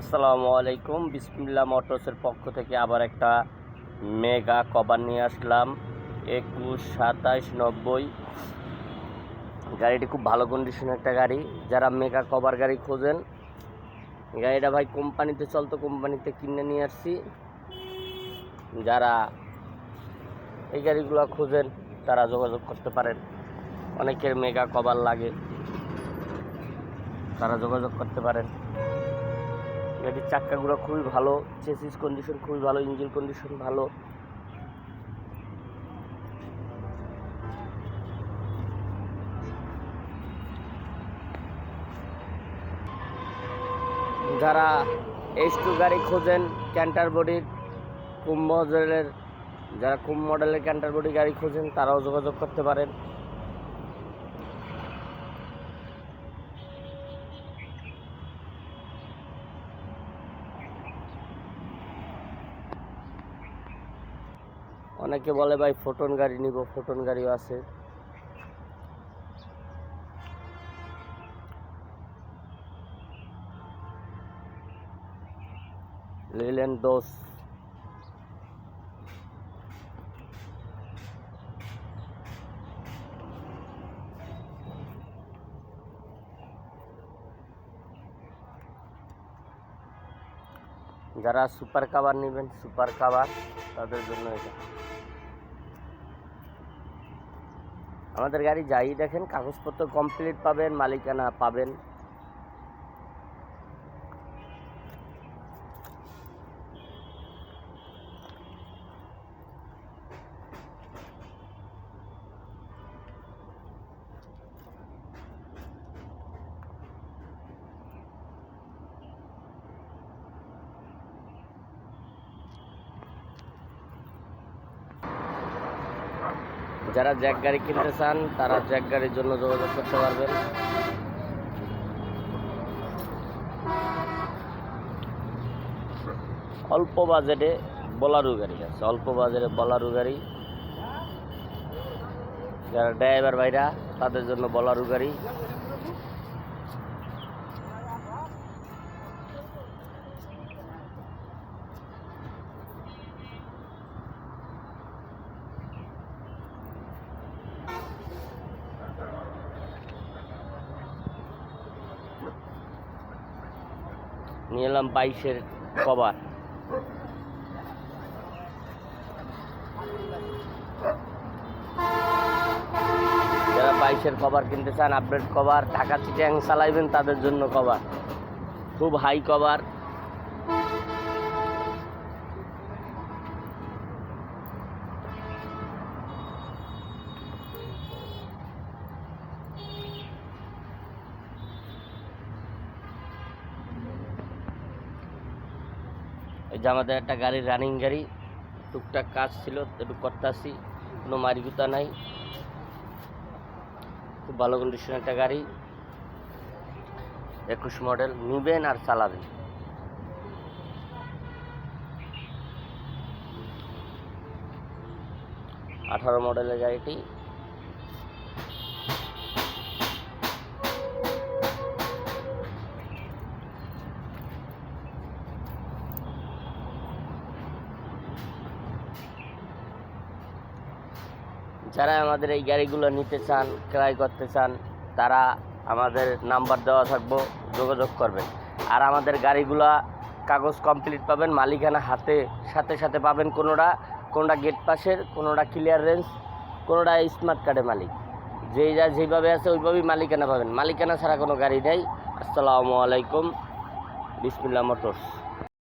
আসসালামু আলাইকুম। বিসমিল্লা মোটরসের পক্ষ থেকে আবার একটা মেগা কভার নিয়ে আসলাম। একুশ সাতাইশ নব্বই। গাড়িটি খুব ভালো কন্ডিশনের একটা গাড়ি। যারা মেগা কভার গাড়ি খোঁজেন, গাড়িটা ভাই কোম্পানিতে চলতো কোম্পানিতে কিনে নিয়ে আসছি। যারা এই গাড়িগুলো খোঁজেন, তারা যোগাযোগ করতে পারেন। অনেকের মেগা কভার লাগে, তারা যোগাযোগ করতে পারেন। গাড়ির চাক্কাগুলো খুবই ভালো, চেসিস কন্ডিশন খুবই ভালো ইঞ্জিন কন্ডিশন ভালো। যারা এইচ টু গাড়ি খোঁজেন ক্যান্টার বডির কুম মডেলের, যারা কুম মডেলের ক্যান্টার বডি গাড়ি খোঁজেন, তারাও যোগাযোগ করতে পারেন। অনেকে বলে ভাই ফোটন গাড়ি নিব ফোটন গাড়িও আছে। লিলেন দোষ যারা সুপার কাভার নেবেন, সুপার কাভার তাদের জন্য এটা। আমাদের গাড়ি যাই দেখেন, কাগজপত্র কমপ্লিট পাবেন, মালিকানা পাবেন। যারা জ্যাক গাড়ি কিনতে চান, তারা জ্যাক গাড়ির জন্য যোগাযোগ করতে পারবেন। অল্প বাজেটে বলারু গাড়ি আছে, অল্প বাজেটে বলারু গাড়ি। যারা ড্রাইভার ভাইরা, তাদের জন্য বলারু গাড়ি। নিয়ে এলাম বাইশের কভার। যারা বাইশের কভার কিনতে চান আপডেট কভার ঢাকা চিটাং চালাইবেন, তাদের জন্য কভার। খুব হাই কভার। এই যে আমাদের একটা গাড়ি রানিং গাড়ি, টুকটাক কাজ ছিল, একটু করতে আসি, কোনো মারিগুতা নাই। খুব ভালো কন্ডিশন একটা গাড়ি, একুশ মডেল নিবেন আর চালাবেন। আঠারো মডেলের গাড়িটি। যারা আমাদের এই গাড়িগুলো নিতে চান, ক্রয় করতে চান, তারা আমাদের নাম্বার দেওয়া থাকব, যোগাযোগ করবেন। আর আমাদের গাড়িগুলা কাগজ কমপ্লিট পাবেন, মালিকানা হাতে, সাথে সাথে পাবেন কোনোটা কোনোটা গেট পাশের, কোনোটা ক্লিয়ার রেঞ্জ কোনোটা স্মার্ট কার্ডের মালিক। যেই যা যেভাবে আছে ওইভাবেই মালিকানা পাবেন। মালিকানা ছাড়া কোনো গাড়ি নেই। আসসালামু আলাইকুম। বিসমিল্লা মোটরস।